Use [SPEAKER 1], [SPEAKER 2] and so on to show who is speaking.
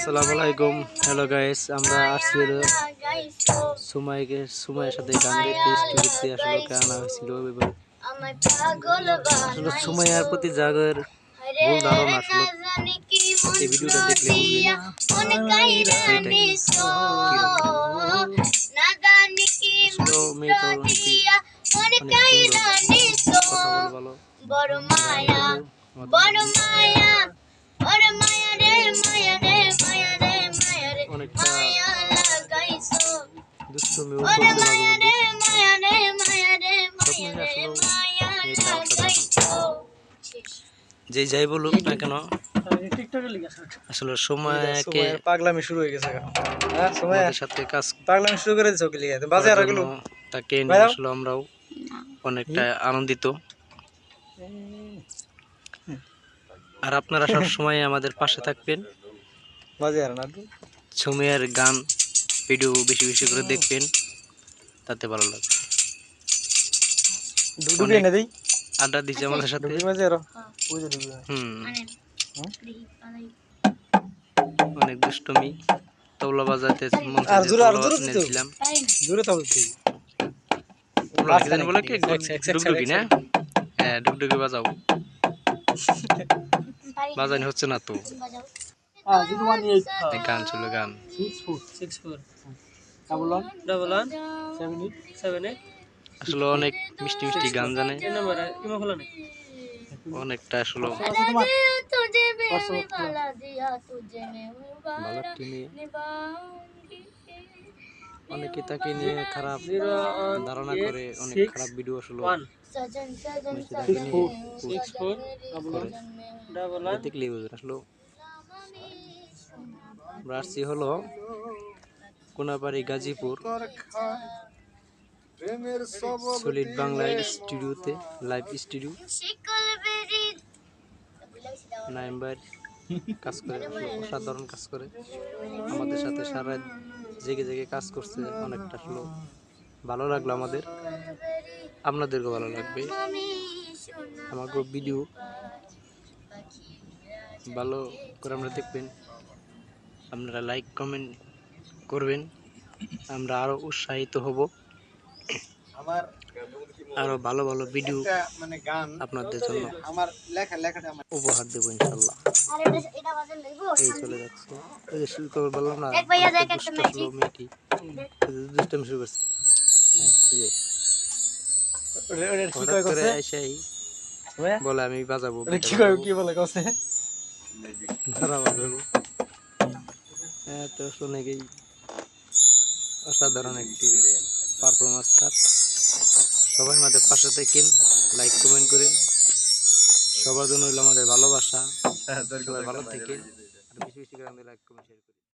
[SPEAKER 1] আসসালামু আলাইকুম। Hello guys আমরা আসছি সুমাইকে, সুমাইয়ের সাথে গান গাইতে স্টুডিওতে আসলে আনা হয়েছিল এবার। আসলে সুমাইয়ার প্রতি জাগের ভুল ধারণা আসলে এই ভিডিওটা দেখলে
[SPEAKER 2] বড় মায়া বড় মায়া বড় মায়া
[SPEAKER 1] যে যাই বলুক না কেন আসলে সময়কে
[SPEAKER 3] পাগলামি শুরু হয়ে গেছে। হ্যাঁ সময়
[SPEAKER 1] সাথে কাজ
[SPEAKER 3] পাগলামি শুরু করে দিছো কি লিগে।
[SPEAKER 1] তাকে নিয়ে আসলে আমরাও। অনেকটা আনন্দিত। আর আপনারা সব সময় আমাদের পাশে থাকবেন।
[SPEAKER 3] না
[SPEAKER 1] সুমিয়ার গান ভিডিও বেশি বেশি করে দেখবেন। তাতে ভালো লাগবে।
[SPEAKER 3] ডুবি এনে দেই।
[SPEAKER 1] আড্ডা দিচ্ছে আমাদের সাথে।
[SPEAKER 3] ডুবি মাঝে আর। ওই যে ডুবি
[SPEAKER 1] হুম? অনেক। দুষ্টমি তবলা বাজাতে মন নিয়েছিলাম।
[SPEAKER 3] জোরে
[SPEAKER 1] তবলা বলে কি? ডুগডুগি না? হ্যাঁ ডুগডুগি বাজাও। বাজানি হচ্ছে না তো।
[SPEAKER 3] হ্যাঁ
[SPEAKER 1] গান ছিল গান।
[SPEAKER 3] Six four six four double one double one seven eight seven eight
[SPEAKER 1] আসলে অনেক মিষ্টি মিষ্টি গান জানে। অনেকটা আসলে অনেকে তাকে নিয়ে খারাপ ধারণা করে, অনেক খারাপ ভিডিও আসলে তাকে নিয়ে রাশি হলো কোনাবাড়ি গাজীপুর। সলিড বাংলা স্টুডিওতে লাইভ স্টুডিও নাইম্বার কাজ করে অসাধারণ কাজ করে। আমাদের সাথে সারা জেগে জেগে কাজ করছে অনেকটা আসলে ভালো লাগল আমাদের। আপনাদেরকেও ভালো লাগবে।
[SPEAKER 2] আমি সোনা
[SPEAKER 1] আমাকে ভিডিও ভালো করে আমরা দেখবেন। আপনারা লাইক কমেন্ট করবেন। আমরা আরও উৎসাহিত হব।
[SPEAKER 3] আমার
[SPEAKER 1] আরও ভালো ভালো ভিডিও
[SPEAKER 3] মানে গান
[SPEAKER 1] আপনাদের জন্য
[SPEAKER 3] আমার লেখা লেখাটা আমার
[SPEAKER 1] উপহার দেবো
[SPEAKER 2] আর
[SPEAKER 1] এই চলে যাচ্ছে। এই যে শুরু করে বললাম না
[SPEAKER 2] দেখ ভাইয়া, দেখ একটা
[SPEAKER 1] দুষ্ট মেয়েটি। দুষ্টামি শুরু করছে। হ্যাঁ করে বলে আমি বাজাবো
[SPEAKER 3] কি কয় কি বলে কইছে
[SPEAKER 1] হ্যাঁ তো শুনে গেই অসাধারণ একটি পারফরমেন্স তার। সবাই আমাদের পাশে থাকেন লাইক কমেন্ট করেন। সবার জন্য হইল আমাদের ভালোবাসা। সবাই ভালো থেকে আর বেশি বেশি করে আমাদের লাইক কমেন্ট শেয়ার করি